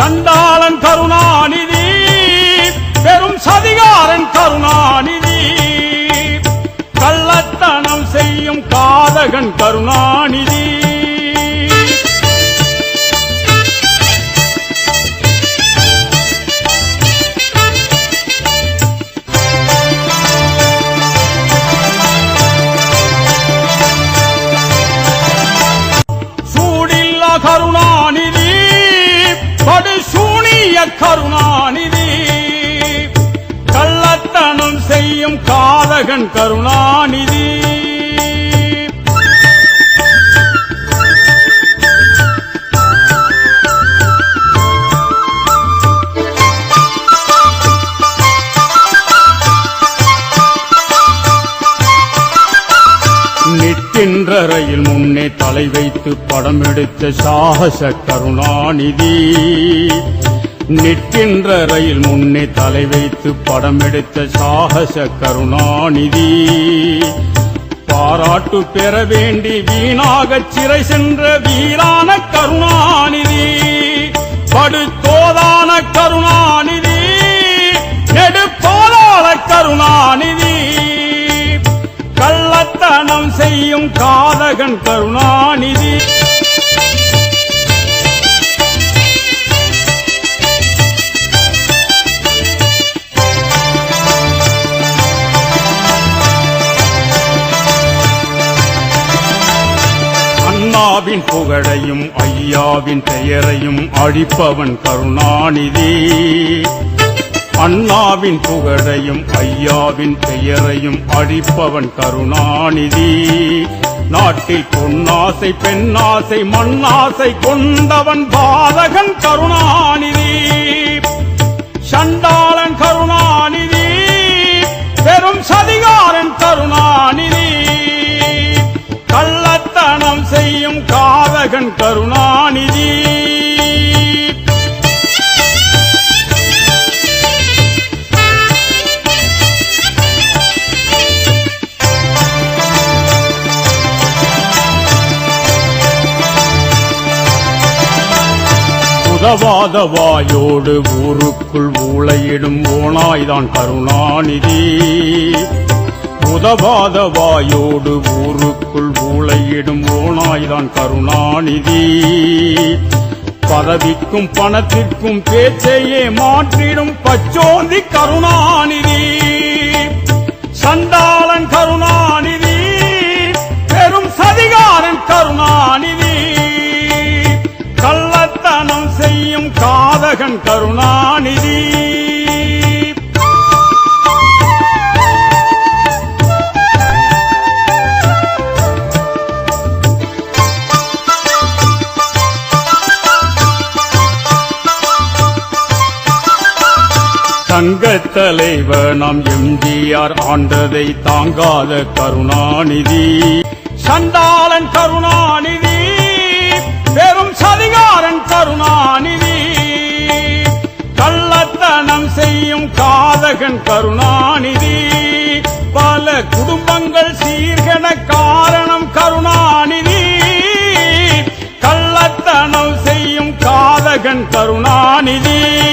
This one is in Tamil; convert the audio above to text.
சண்டாளன் கருணாநிதி பெரும் சதிகாரன் கருணாநிதி கள்ளத்தனம் செய்யும் காதகன் கருணாநிதி சூடில்லா பெரிய கருணாநிதி. கள்ளத்தனம் செய்யும் காதகன் கருணாநிதி. நிற்கின்ற ரயில் முன்னே தலை வைத்து படம் எடுத்த சாகச கருணாநிதி. நிற்கின்ற ரயில் முன்னே தலை வைத்து படம் எடுத்த சாகச கருணாநிதி. பாராட்டு பெற வேண்டி வீணாக சிறை சென்ற வீரான கருணாநிதி. படுத்தோதான கருணாநிதி. நெடுப்போதான கருணாநிதி. கள்ளத்தனம் செய்யும் காதகன் கருணாநிதி. ஐயாவின் புகழையும் ஐயாவின் பெயரையும் அழிப்பவன் கருணாநிதி. அண்ணாவின் புகழையும் ஐயாவின் பெயரையும் அழிப்பவன் கருணாநிதி. நாட்டில் பொன்னாசை பெண்ணாசை மண்ணாசை கொண்டவன் பாதகன் கருணாநிதி. சண்டா கருணாநிதி. உதவாத வாயோடு ஊருக்குள் ஊழையிடும் ஓனாய்தான் கருணாநிதி. உதவாத வாயோடு ஊருக்குள் ஊழையிடும் ஓனாய்தான் கருணாநிதி. பதவிக்கும் பணத்திற்கும் பேச்சையே மாற்றிடும் பச்சோந்தி கருணாநிதி. சண்டாளன் கருணாநிதி பெரும் சதிகாரன் கருணாநிதி. கள்ளத்தனம் செய்யும் காதகன் கருணாநிதி. தங்கத் தலைவர் நாம் எம்ஜிஆர் ஆண்டதை தாங்காத கருணாநிதி. சண்டாளன் கருணாநிதி பெரும் சதிகாரன் கருணாநிதி. கள்ளத்தனம் செய்யும் காதகன் கருணாநிதி. பல குடும்பங்கள் சீர்கன காரணம் கருணாநிதி. கள்ளத்தனம் செய்யும் காதகன் கருணாநிதி.